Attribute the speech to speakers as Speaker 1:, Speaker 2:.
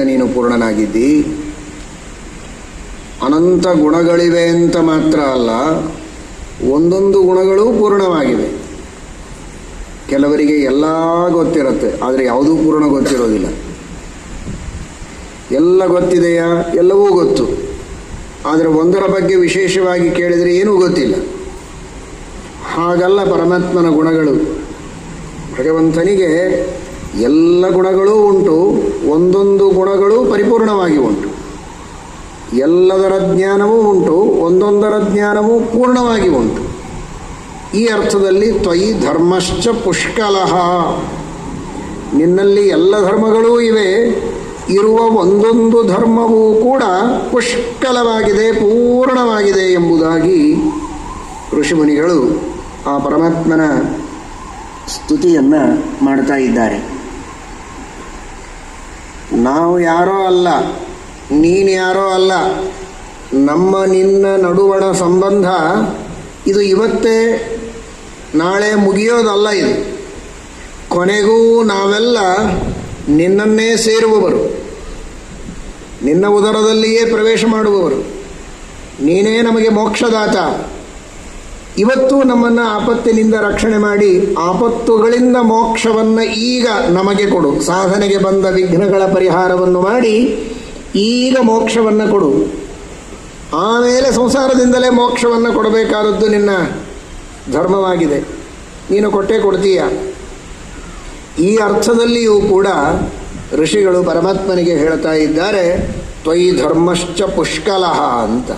Speaker 1: ನೀನು ಪೂರ್ಣನಾಗಿದ್ದಿ. ಅನಂತ ಗುಣಗಳಿವೆ ಅಂತ ಮಾತ್ರ ಅಲ್ಲ, ಒಂದೊಂದು ಗುಣಗಳು ಪೂರ್ಣವಾಗಿವೆ. ಕೆಲವರಿಗೆ ಎಲ್ಲ ಗೊತ್ತಿರುತ್ತೆ, ಆದರೆ ಯಾವುದೂ ಪೂರ್ಣ ಗೊತ್ತಿರೋದಿಲ್ಲ. ಎಲ್ಲ ಗೊತ್ತಿದೆಯಾ? ಎಲ್ಲವೂ ಗೊತ್ತು. ಆದರೆ ಒಂದರ ಬಗ್ಗೆ ವಿಶೇಷವಾಗಿ ಕೇಳಿದರೆ ಏನೂ ಗೊತ್ತಿಲ್ಲ. ಹಾಗಲ್ಲ ಪರಮಾತ್ಮನ ಗುಣಗಳು. ಭಗವಂತನಿಗೆ ಎಲ್ಲ ಗುಣಗಳೂ ಉಂಟು, ಒಂದೊಂದು ಗುಣಗಳು ಪರಿಪೂರ್ಣವಾಗಿ ಉಂಟು. ಎಲ್ಲದರ ಜ್ಞಾನವೂ ಉಂಟು, ಒಂದೊಂದರ ಜ್ಞಾನವೂ ಪೂರ್ಣವಾಗಿ ಉಂಟು. ಈ ಅರ್ಥದಲ್ಲಿ ತ್ವಯಿ ಧರ್ಮಶ್ಚ ಪುಷ್ಕಲಃ. ನಿನ್ನಲ್ಲಿ ಎಲ್ಲ ಧರ್ಮಗಳೂ ಇವೆ, ಇರುವ ಒಂದೊಂದು ಧರ್ಮವೂ ಕೂಡ ಪುಷ್ಕಲವಾಗಿದೆ, ಪೂರ್ಣವಾಗಿದೆ ಎಂಬುದಾಗಿ ಋಷಿಮುನಿಗಳು ಆ ಪರಮಾತ್ಮನ ಸ್ತುತಿಯನ್ನು ಮಾಡ್ತಾ ಇದ್ದಾರೆ. ನಾವು ಯಾರೋ ಅಲ್ಲ, ನೀನು ಯಾರೋ ಅಲ್ಲ, ನಮ್ಮ ನಿನ್ನ ನಡುವಣ ಸಂಬಂಧ ಇದು ಇವತ್ತೇ ನಾಳೆ ಮುಗಿಯೋದಲ್ಲ ಇದು. ಕೊನೆಗೂ ನಾವೆಲ್ಲ ನಿನ್ನನ್ನೇ ಸೇರುವವರು. ನಿನ್ನ ಉದರದಲ್ಲಿಯೇ ಪ್ರವೇಶ ಮಾಡುವವರು. ನೀನೇ ನಮಗೆ ಮೋಕ್ಷದಾತ. ಇವತ್ತು ನಮ್ಮನ್ನು ಆಪತ್ತಿನಿಂದ ರಕ್ಷಣೆ ಮಾಡಿ ಆಪತ್ತುಗಳಿಂದ ಮೋಕ್ಷವನ್ನು ಈಗ ನಮಗೆ ಕೊಡು. ಸಾಧನೆಗೆ ಬಂದ ವಿಘ್ನಗಳ ಪರಿಹಾರವನ್ನು ಮಾಡಿ ಈಗ ಮೋಕ್ಷವನ್ನು ಕೊಡು. ಆಮೇಲೆ ಸಂಸಾರದಿಂದಲೇ ಮೋಕ್ಷವನ್ನು ಕೊಡಬೇಕಾದದ್ದು ನಿನ್ನ ಧರ್ಮವಾಗಿದೆ. ನೀನು ಕೊಟ್ಟೇ ಕೊಡ್ತೀಯ. ಈ ಅರ್ಥದಲ್ಲಿಯೂ ಕೂಡ ಋಷಿಗಳು ಪರಮಾತ್ಮನಿಗೆ ಹೇಳ್ತಾ ಇದ್ದಾರೆ, ತ್ವಯಿ ಧರ್ಮಶ್ಚ ಪುಷ್ಕಲಹ ಅಂತ.